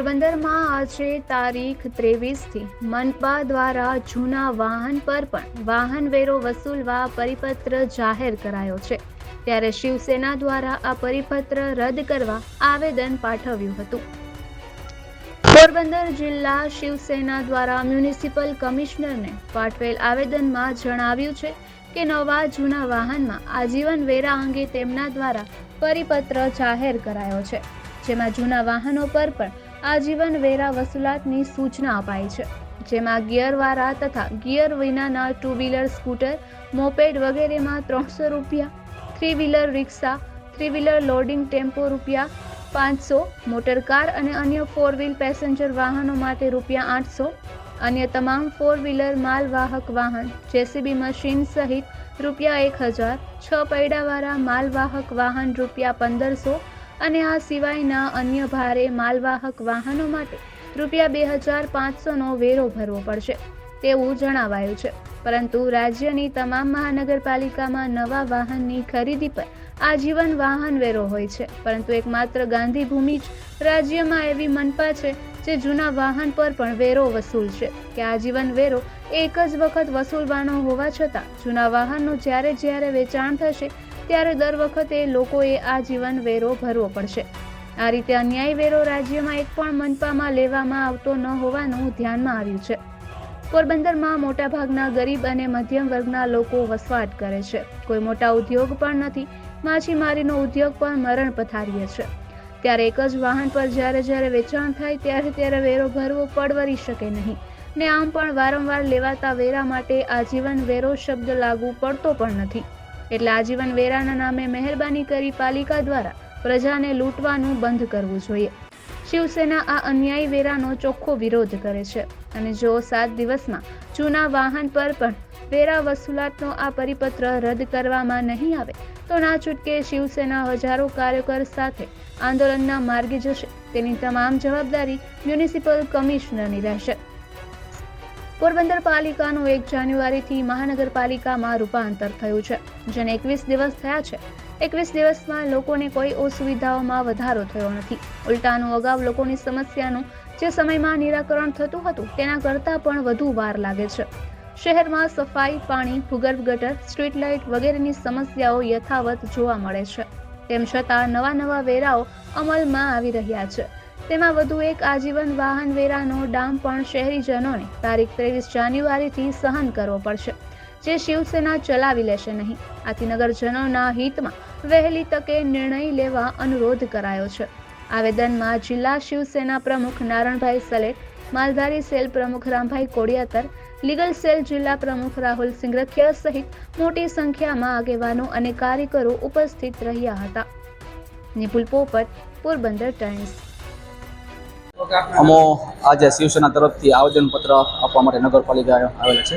પોરબંદરમાં આજે તારીખ ત્રેવીસથી મનપા દ્વારા જૂના વાહન પર પણ વાહન વેરો વસૂલવા પરિપત્ર જાહેર કરાયો છે. ત્યારે શિવસેના દ્વારા આ પરિપત્ર રદ કરવા આવેદન પાઠવ્યું હતું. પોરબંદર જિલ્લા શિવસેના દ્વારા મ્યુનિસિપલ કમિશનરને પાઠવેલ આવેદનમાં જણાવ્યું છે કે નવા જૂના વાહનમાં આજીવન વેરા અંગે તેમના દ્વારા પરિપત્ર જાહેર કરાયો છે. જેમાં જૂના વાહનો પર પણ આજીવન વેરા વસૂલાતની સૂચના અપાઈ છે. જેમાં ગિયરવાળા તથા ગિયર વિનાના ટુ વ્હીલર સ્કૂટર, મોપેડ વગેરેમાં ત્રણસો રૂપિયા three wheeler rickshaw three wheeler loading tempo રૂપિયા, પાંચસો, મોટર કાર અને અન્ય ફોર વ્હીલ પેસેન્જર વાહનો માટે રૂપિયા આઠસો, અન્ય તમામ ફોર વ્હીલર માલવાહક વાહન, જેસીબી મશીન સહિત રૂપિયા એક હજાર, છ પૈડાવાળા માલવાહક વાહન રૂપિયા પંદરસો અને આ સિવાયના અન્ય ભારે માલવાહક વાહનો માટે રૂપિયા બે હજાર પાંચસોનો વેરો ભરવો પડશે તેવું જણાવાયું છે. પરંતુ રાજ્યની તમામ મહાનગરપાલિકામાં નવા વાહનની ખરીદી પર આજીવન વાહન વેરો હોય છે. પરંતુ એકમાત્ર ગાંધીભૂમિ જ રાજ્યમાં એવી મનપા છે જે જૂના વાહન પર પણ વેરો વસૂલ છે કે આજીવન વેરો એક જ વખત વસૂલવાનો હોવા છતાં જૂના વાહનનું જ્યારે જ્યારે વેચાણ થશે ત્યારે દર વખતે લોકોએ આજીવન વેરો ભરવો પડશે. આ રીતે અન્યાય વેરો રાજ્યમાં એક પણ મનપામાં લેવામાં આવતો ન હોવાનું ધ્યાનમાં આવ્યું છે. પોરબંદરમાં મોટાભાગના ગરીબ અને મધ્યમ વર્ગના લોકો વસવાટ કરે છે. કોઈ મોટા ઉદ્યોગ પણ નથી. માછીમારીનો ઉદ્યોગ પણ મરણ પથારીએ છે. ત્યારે એક જ વાહન પર જ્યારે જ્યારે વેચાણ થાય ત્યારે ત્યારે વેરો ભરવો પડવરી શકે નહીં. ને આમ પણ વારંવાર લેવાતા વેરા માટે આજીવન વેરો શબ્દ લાગુ પડતો પણ નથી. એટલે આજીવન વેરાના નામે મહેરબાની કરી પાલિકા દ્વારા પ્રજાને લૂંટવાનું બંધ કરવું જોઈએ. શિવસેના આ અન્યાયી વેરાનો ચોખ્ખો વિરોધ કરે છે. અને જો સાત દિવસમાં જૂના વાહન પર પણ વેરા વસૂલાતનો આ પરિપત્ર રદ કરવામાં નહીં આવે, તો ના છૂટકે શિવસેના હજારો કાર્યકર સાથે આંદોલનના માર્ગે જશે. તેની તમામ જવાબદારી મ્યુનિસિપલ કમિશનરની રહેશે. પોરબંદર પાલિકાનું એક જાન્યુઆરીથી મહાનગરપાલિકામાં રૂપાંતર થયું છે, જેને એકવીસ દિવસ થયા છે. એકવીસ દિવસમાં લોકોને કોઈ અસુવિધાઓમાં વધારો થયો નથી. ઉલટાનું અગાઉ લોકોની સમસ્યાનું જે સમયમાં નિરાકરણ થતું હતું, તેના કરતાં પણ વધુ વાર લાગે છે. શહેરમાં સફાઈ, પાણી, ભૂગર્ભ ગટર, સ્ટ્રીટ લાઇટ વગેરેની સમસ્યાઓ યથાવત જોવા મળે છે. તેમ છતાં નવા નવા વેરાઓ અમલમાં આવી રહ્યા છે. તેમાં વધુ એક આજીવન વાહન વેરાનો ડામ પણ શહેરીજનોને તારીખ ત્રેવીસ જાન્યુઆરીથી સહન કરવો પડશે, જે શિવસેના ચલાવી લેશે નહીં. આથી નગરજનોના હિતમાં વહેલી તકે નિર્ણય લેવા અનુરોધ કરાયો છે. આવેદનમાં જિલ્લા શિવસેના પ્રમુખ નારણભાઈ સલેટ, માલધારી સેલ પ્રમુખ રામભાઈ કોડિયાતર, લીગલ સેલ જિલ્લા પ્રમુખ રાહુલ સિંગરખિયા સહિત મોટી સંખ્યામાં આગેવાનો અને કાર્યકરો ઉપસ્થિત રહ્યા હતા. નિપુલ પોપટ, પોરબંદર ટાઈમ્સ. અમો આજે શિવસેના તરફથી આવેદનપત્ર આપવા માટે નગરપાલિકા આવેલા છે.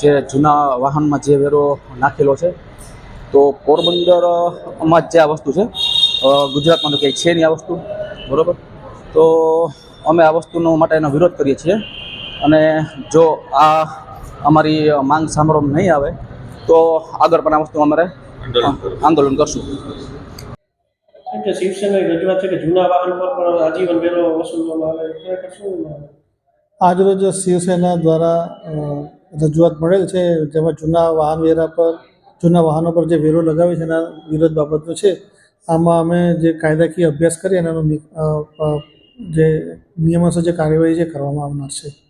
જે જૂના વાહનમાં જે વેરો નાખેલો છે તો પોરબંદરમાં જ જે આ વસ્તુ છે ગુજરાતમાં તો ક્યાંય છે નહીં આ વસ્તુ બરાબર? તો અમે આ વસ્તુનો માટે એનો વિરોધ કરીએ છીએ અને જો આ અમારી માંગ સાંભળવામાં નહીં આવે તો આગળ પણ આ વસ્તુ અમારે આંદોલન કરશું. કે શિવસેનાની રજૂઆત છે કે જૂના વાહન પર પણ આજીવન વેરો વસૂલવામાં આવે ખરેખર શું આજરોજ શિવસેના દ્વારા રજૂઆત મળેલ છે જેમાં જૂના વાહન વેરા પર જૂના વાહનો પર જે વેરો લગાવે છે એના વિરોધ બાબતનો છે. આમાં અમે જે કાયદાકીય અભ્યાસ કરીએ અને એનો નિ- અ, અ, જે નિયમોસર જે કાર્યવાહી છે કરવામાં આવનાર છે.